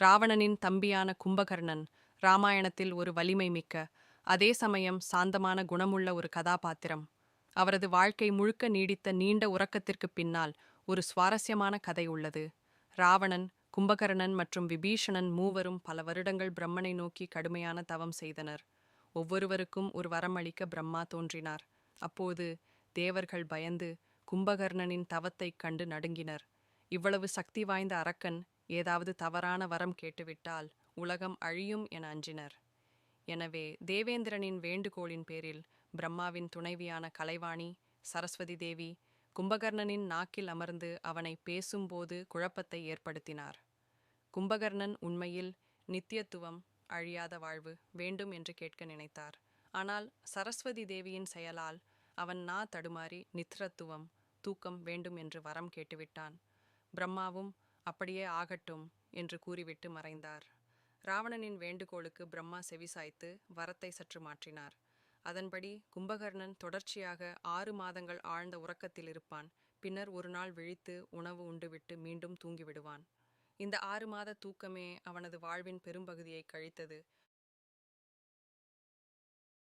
ராவணனின் தம்பியான கும்பகர்ணன் ராமாயணத்தில் ஒரு வலிமை மிக்க அதே சமயம் சாந்தமான குணமுள்ள ஒரு கதாபாத்திரம். அவரது வாழ்க்கை முழுக்க நீடித்த நீண்ட உறக்கத்திற்கு பின்னால் ஒரு சுவாரஸ்யமான கதை உள்ளது. ராவணன் கும்பகர்ணன் மற்றும் விபீஷணன் மூவரும் பல வருடங்கள் பிரம்மனை நோக்கி கடுமையான தவம் செய்தனர். ஒவ்வொருவருக்கும் ஒரு வரம் அளிக்க பிரம்மா தோன்றினார். அப்போது தேவர்கள் பயந்து கும்பகர்ணனின் தவத்தைக் கண்டு நடுங்கினர். இவ்வளவு சக்தி வாய்ந்த அரக்கன் ஏதாவது தவறான வரம் கேட்டுவிட்டால் உலகம் அழியும் என அஞ்சினர். எனவே தேவேந்திரனின் வேண்டுகோளின் பேரில் பிரம்மாவின் துணைவியான கலைவாணி சரஸ்வதி தேவி கும்பகர்ணனின் நாக்கில் அமர்ந்து அவனை பேசும்போது குழப்பத்தை ஏற்படுத்தினார். கும்பகர்ணன் உண்மையில் நித்தியத்துவம் அழியாத வாழ்வு வேண்டும் என்று கேட்க நினைத்தார். ஆனால் சரஸ்வதி தேவியின் செயலால் அவன் நா தடுமாறி நித்ரத்துவம் தூக்கம் வேண்டும் என்று வரம் கேட்டுவிட்டான். பிரம்மாவும் அப்படியே ஆகட்டும் என்று கூறிவிட்டு மறைந்தார். ராவணனின் வேண்டுகோளுக்கு பிரம்மா செவிசாய்த்து வரத்தை சற்று மாற்றினார். அதன்படி கும்பகர்ணன் தொடர்ச்சியாக ஆறு மாதங்கள் ஆழ்ந்த உறக்கத்தில் இருப்பான். பின்னர் ஒரு நாள் விழித்து உணவு உண்டுவிட்டு மீண்டும் தூங்கிவிடுவான். இந்த ஆறு மாத தூக்கமே அவனது வாழ்வின் பெரும்பகுதியை கழித்தது.